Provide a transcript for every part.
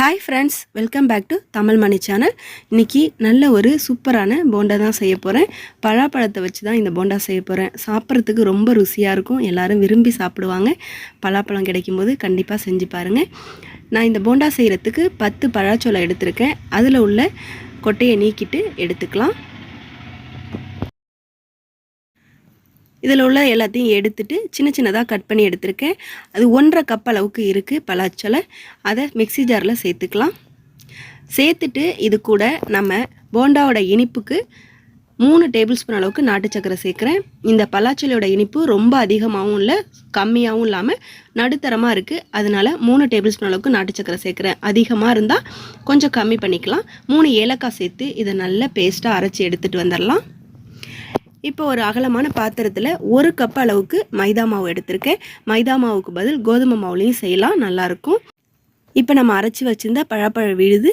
Hi friends welcome back to Tamil Mani channel இன்றைக்கி நல்ல ஒரு சூப்பரான போண்டா தான் செய்ய போகிறேன் பலாப்பழத்தை வச்சு தான் இந்த போண்டா செய்ய போகிறேன் சாப்பிட்றதுக்கு ரொம்ப ருசியாக இருக்கும். எல்லாரும் விரும்பி சாப்பிடுவாங்க. பலாப்பழம் கிடைக்கும்போது கண்டிப்பாக செஞ்சு பாருங்கள் நான் இந்த போண்டா செய்கிறதுக்கு பத்து பழாச்சோலை எடுத்திருக்கேன். அதில் உள்ள கொட்டையை நீக்கிட்டு எடுத்துக்கலாம். இதில் உள்ள எல்லாத்தையும் எடுத்துட்டு சின்ன சின்னதாக கட் பண்ணி எடுத்திருக்கேன். அது ஒன்றரை கப் அளவுக்கு இருக்குது பலாச்சலை அதை மிக்ஸி ஜாரில் சேர்த்துக்கலாம். சேர்த்துட்டு இது கூட நம்ம போண்டாவோட இனிப்புக்கு மூணு டேபிள் ஸ்பூன் அளவுக்கு நாட்டு சக்கரை சேர்க்குறேன். இந்த பலாச்சலையோட இனிப்பு ரொம்ப அதிகமாகவும் இல்லை கம்மியாகவும் இல்லாமல் நடுத்தரமாக இருக்குது அதனால் மூணு டேபிள் ஸ்பூன் அளவுக்கு நாட்டு சக்கரை சேர்க்குறேன். அதிகமாக இருந்தால் கொஞ்சம் கம்மி பண்ணிக்கலாம். மூணு ஏலக்காய் சேர்த்து இதை நல்லா பேஸ்ட்டாக அரைச்சி எடுத்துகிட்டு வந்துடலாம். இப்போ ஒரு அகலமான பாத்திரத்தில் ஒரு கப் அளவுக்கு மைதா மாவு எடுத்திருக்கேன். மைதா மாவுக்கு பதில் கோதுமை மாவுலேயும் செய்யலாம் நல்லாயிருக்கும். இப்போ நம்ம அரைச்சி வச்சுருந்த பழப்பழ விழுது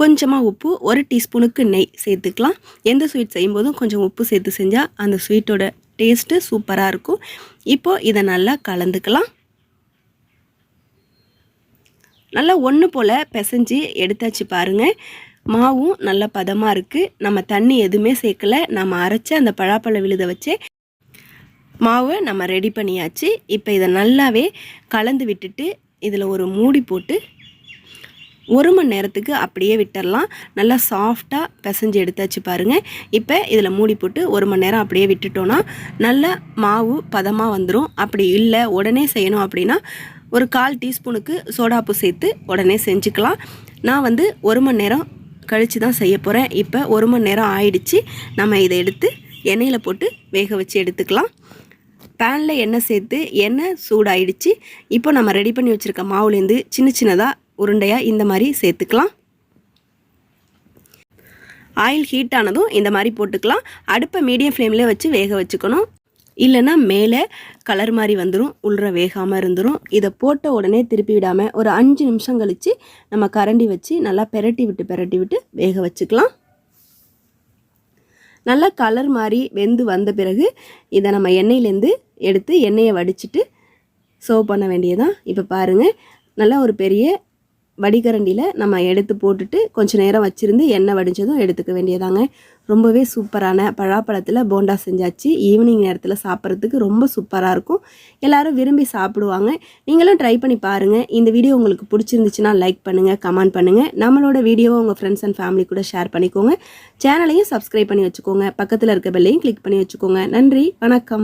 கொஞ்சமாக உப்பு ஒரு டீஸ்பூனுக்கு நெய் சேர்த்துக்கலாம். எந்த ஸ்வீட் செய்யும்போதும் கொஞ்சம் உப்பு சேர்த்து செஞ்சால் அந்த ஸ்வீட்டோட டேஸ்ட்டு சூப்பராக இருக்கும். இப்போது இதை நல்லா கலந்துக்கலாம். நல்லா ஒன்று போல் பிசைஞ்சு எடுத்தாச்சு பாருங்கள் மாவும் நல்ல பதமாக இருக்குது நம்ம தண்ணி எதுவுமே சேர்க்கலை. நம்ம அரைச்சி அந்த பழாப்பழ விழுத வச்சு மாவை நம்ம ரெடி பண்ணியாச்சு. இப்போ இதை நல்லாவே கலந்து விட்டுட்டு இதில் ஒரு மூடி போட்டு ஒரு மணி நேரத்துக்கு அப்படியே விட்டுடலாம் நல்லா சாஃப்டாக பிசைஞ்சு எடுத்தாச்சு பாருங்கள் இப்போ இதில் மூடி போட்டு ஒரு மணி நேரம் அப்படியே விட்டுட்டோன்னா நல்லா மாவு பதமாக வந்துடும் அப்படி இல்லை உடனே செய்யணும் அப்படின்னா ஒரு கால் டீஸ்பூனுக்கு சோடாப்பு சேர்த்து உடனே செஞ்சுக்கலாம். நான் வந்து ஒரு மணி நேரம் கழித்து தான் செய்ய போகிறேன் இப்போ ஒரு மணி நேரம் ஆயிடுச்சு. நம்ம இதை எடுத்து எண்ணெயில் போட்டு வேக வச்சு எடுத்துக்கலாம். பேனில் எண்ணெய் சேர்த்து எண்ணெய் சூடாயிடுச்சு. இப்போ நம்ம ரெடி பண்ணி வச்சுருக்க மாவுலேருந்து சின்ன சின்னதாக உருண்டையாக இந்த மாதிரி சேர்த்துக்கலாம். ஆயில் ஹீட் ஆனதும் இந்த மாதிரி போட்டுக்கலாம். அடுப்பை மீடியம் ஃப்ளேமில் வச்சு வேக வச்சுக்கணும். இல்லைன்னா மேலே கலர் மாதிரி வந்துடும் உள்ள வேகாமல் இருந்துடும் இதை போட்ட உடனே திருப்பி விடாமல் ஒரு அஞ்சு நிமிஷம் கழித்து நம்ம கரண்டி வச்சு நல்லா பெரட்டி விட்டு பெரட்டி விட்டு வேக வச்சுக்கலாம். நல்லா கலர் மாதிரி வெந்து வந்த பிறகு இதை நம்ம எண்ணெயிலேருந்து எடுத்து எண்ணெயை வடிச்சிட்டு சர்வ் பண்ண வேண்டியதான் இப்போ பாருங்கள் நல்லா ஒரு பெரிய வடிகரண்டியில் நம்ம எடுத்து போட்டுட்டு கொஞ்சம் நேரம் வச்சுருந்து எண்ணெய் வடிஞ்சதும் எடுத்துக்க வேண்டியதாங்க. ரொம்பவே சூப்பரான பழாப்பழத்தில் போண்டா செஞ்சாச்சு. ஈவினிங் நேரத்தில் சாப்பிட்றதுக்கு ரொம்ப சூப்பராக இருக்கும். எல்லோரும் விரும்பி சாப்பிடுவாங்க. நீங்களும் ட்ரை பண்ணி பாருங்கள் இந்த வீடியோ உங்களுக்கு பிடிச்சிருந்துச்சுன்னா லைக் பண்ணுங்கள் கமெண்ட் பண்ணுங்கள் நம்மளோட வீடியோவை உங்கள் ஃப்ரெண்ட்ஸ் அண்ட் ஃபேமிலி கூட ஷேர் பண்ணிக்கோங்க. சேனலையும் சப்ஸ்கிரைப் பண்ணி வச்சுக்கோங்க. பக்கத்தில் இருக்க பெல்லையும் கிளிக் பண்ணி வச்சுக்கோங்க. நன்றி வணக்கம்.